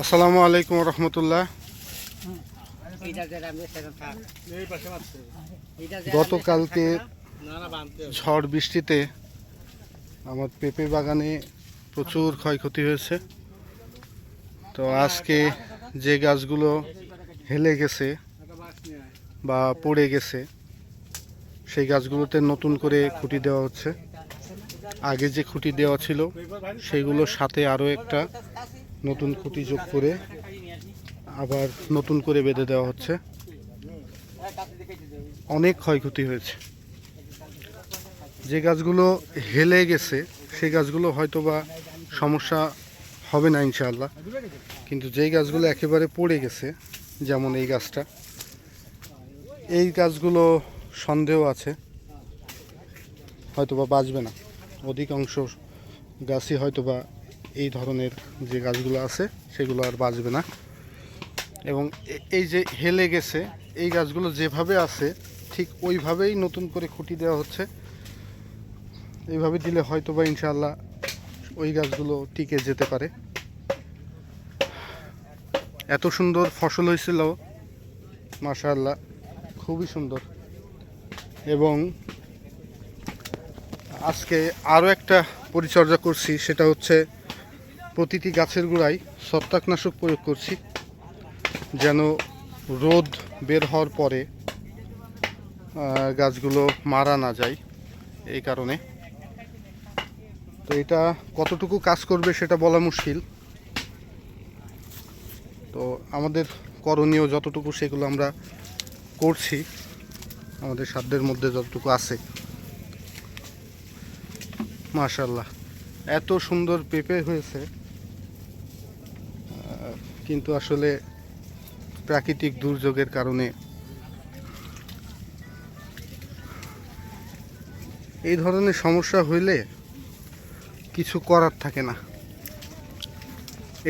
আসসালামু আলাইকুম রহমতুল্লাহ। গতকালকে ঝড় বৃষ্টিতে আমার পেঁপে বাগানে প্রচুর ক্ষয়ক্ষতি হয়েছে। তো আজকে যে গাছগুলো হেলে গেছে বা পড়ে গেছে, সেই গাছগুলোতে নতুন করে খুঁটি দেওয়া হচ্ছে। আগে যে খুঁটি দেওয়া ছিল সেইগুলোর সাথে আরও একটা নতুন খুঁটি যোগ করে আবার নতুন করে বেঁধে দেওয়া হচ্ছে। অনেক ক্ষয়ক্ষতি হয়েছে। যে গাছগুলো হেলে গেছে সেই গাছগুলো হয়তো বা সমস্যা হবে না ইনশাআল্লাহ। কিন্তু যেই গাছগুলো একেবারে পড়ে গেছে, যেমন এই গাছটা, এই গাছগুলো সন্দেহ আছে। হয়তো বা বাঁচবে না। অধিকাংশ গাছই হয়তো বা এই ধরনের যে গাছগুলো আছে, সেগুলো আর বাঁচবে না। এবং এই যে হেলে গেছে, এই গাছগুলো যেভাবে আছে, ঠিক ওইভাবেই নতুন করে খুঁটি দেওয়া হচ্ছে। এইভাবে দিলে হয়তো বা ইনশাআল্লাহ ওই গাছগুলো টিকে যেতে পারে। এত সুন্দর ফসল হয়েছিল, মাশাআল্লাহ, খুবই সুন্দর। এবং আজকে আরও একটা পরিচর্যা করছি, সেটা হচ্ছে প্রতিটি গাছের গোড়ায় ছত্রাকনাশক প্রয়োগ করছি, যেন রোদ বের হওয়ার পরে গাছগুলো মারা না যায় এই কারণে। তো এটা কতটুকু কাজ করবে সেটা বলা মুশকিল। তো আমাদের করণীয় যতটুকু সেগুলো আমরা করছি, আমাদের সাধ্যের মধ্যে যতটুকু আছে। মাশাল্লাহ এত সুন্দর পেঁপে হয়েছে। কিন্তু আসলে প্রাকৃতিক দুর্যোগের কারণে এই ধরনের সমস্যা হইলে কিছু করার থাকে না।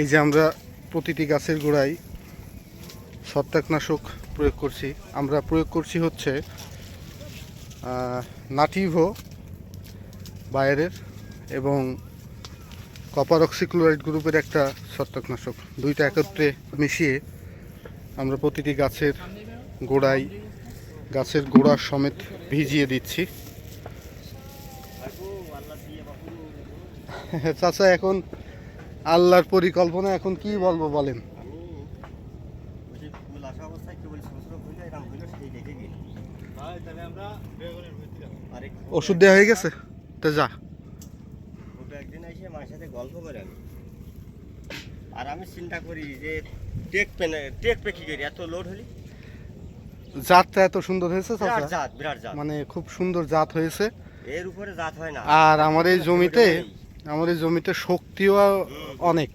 এই যে আমরা প্রতিটি গাছের গোড়ায় ছত্রাকনাশক প্রয়োগ করছি। আমরা প্রয়োগ করছি হচ্ছে নাটিভো বাইরের এবং কপার অক্সিক্লোরাইড গ্রুপের একটা ছত্রাকনাশক দুইটা একত্রে মিশিয়ে আমরা প্রতিটি গাছের গোড়ায়, গাছের গোড়া সমেত ভিজিয়ে দিচ্ছি। চাচা, এখন আল্লাহর পরিকল্পনা, এখন কি বলব বলেন? ওষুধ দেওয়া হয়ে গেছে? তো যা। একদিন গল্প করে আর আমি চিন্তা করি যে টেক পেনে টেক পে কি করি এত লোড হলি? জাতটা এত সুন্দর হয়েছে বিরাট জাত বিরাট জাত। মানে খুব সুন্দর জাত হয়েছে। এর উপরে জাত হয় না। আর আমার এই জমিতে আমার এই জমিতে শক্তিও অনেক।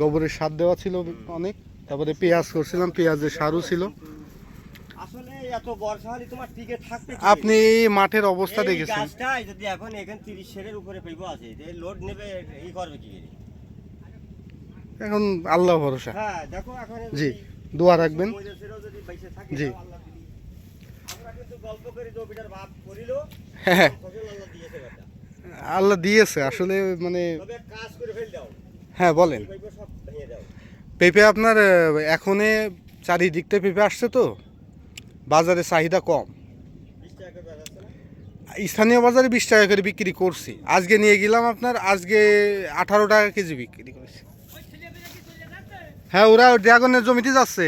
গোবরের সার দেওয়া ছিল অনেক তারপরে পেঁয়াজ করছিলাম পেঁয়াজের সারও ছিল। আসলে এত বর্ষা তোমার টিকে থাকবে আপনি মাঠের অবস্থা দেখেছেন। যদি এখন এখানে তিরিশ উপরে পেইব আছে লোড নেবে ই করবে কি? এখন আল্লাহ ভরসা। হ্যাঁ জি, দোয়া রাখবেন। জি। হ্যাঁ। আল্লাহ দিয়েছে আসলে মানে হ্যাঁ বলেন। পেঁপে আপনার এখনে চারিদিকটা পেঁপে আসছে তো। বাজারে চাহিদা কম বিশ টাকা করে বেচাচ্ছে না? স্থানীয় বাজারে বিশ টাকা করে বিক্রি করছি। আজকে নিয়ে গেলাম আপনার, আজকে আঠারো টাকা কেজি বিক্রি করেছি। হ্যাঁ ওরা ড্রাগনের জমিতে যাচ্ছে।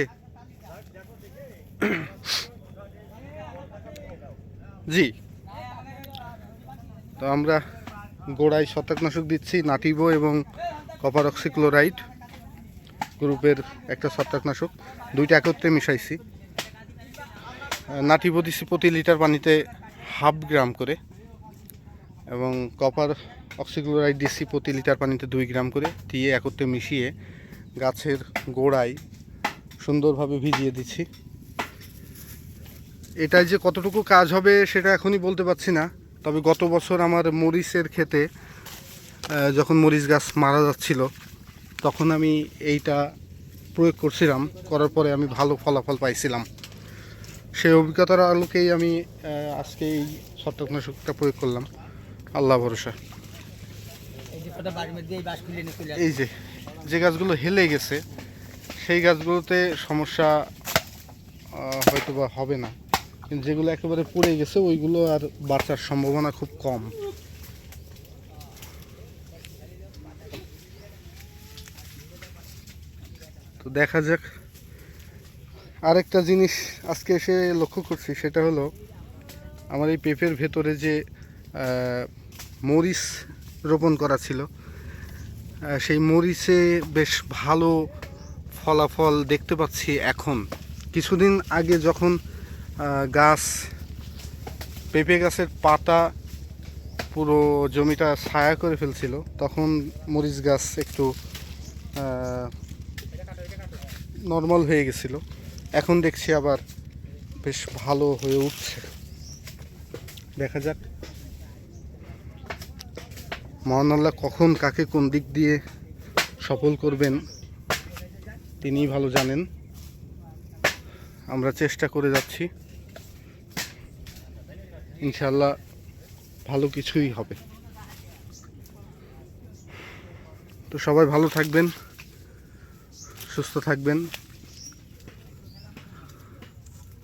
জি। তো আমরা গোড়ায় শতকনাশক দিচ্ছি, নাটিবো এবং কপার অক্সিক্লোরাইড গ্রুপের একটা ছত্রাকনাশক দুইটা একত্রে মিশাইছি। নাটিবো দিচ্ছি প্রতি লিটার পানিতে হাফ গ্রাম করে এবং কপার অক্সিক্লোরাইড ডিসি প্রতি লিটার পানিতে দুই গ্রাম করে দিয়ে একত্রে মিশিয়ে গাছের গোড়ায় সুন্দরভাবে ভিজিয়ে দিচ্ছি। এটাই যে কতটুকু কাজ হবে সেটা এখনই বলতে পারছি না তবে গত বছর আমার মরিচের আহ, যখন মরিচ গাছ মারা যাচ্ছিল তখন আমি এইটা প্রয়োগ করছিলাম করার পরে আমি ভালো ফলাফল পাইছিলাম। সেই অভিজ্ঞতার আলোকেই আমি আজকে এই ছত্রাকনাশকটা প্রয়োগ করলাম। আল্লাহ ভরসা। এই যে যে গাছগুলো হেলে গেছে সেই গাছগুলোতে সমস্যা হয়তো বা হবে না। কিন্তু যেগুলো একেবারে পড়ে গেছে ওইগুলো আর বাঁচার সম্ভাবনা খুব কম। তো দেখা যাক আরেকটা জিনিস আজকে এসে লক্ষ্য করছি, সেটা হলো আমার এই পেঁপের ভেতরে যে মরিচ রোপণ করা ছিল সেই মরিচে বেশ ভালো ফলাফল দেখতে পাচ্ছি এখন। কিছুদিন আগে যখন গাছ, পেঁপে গাছের পাতা পুরো জমিটা ছায়া করে ফেলছিল, তখন মরিচ গাছ একটু নর্মাল হয়ে গেছিল। এখন দেখছি আবার বেশ ভালো হয়ে উঠছে। দেখা যাক। মহান আল্লাহ কখন কাকে কোন দিক দিয়ে সফল করবেন, তিনিই ভালো জানেন। আমরা চেষ্টা করে যাচ্ছি। ইনশাল্লাহ ভালো কিছুই হবে। তো সবাই ভালো থাকবেন, সুস্থ থাকবেন।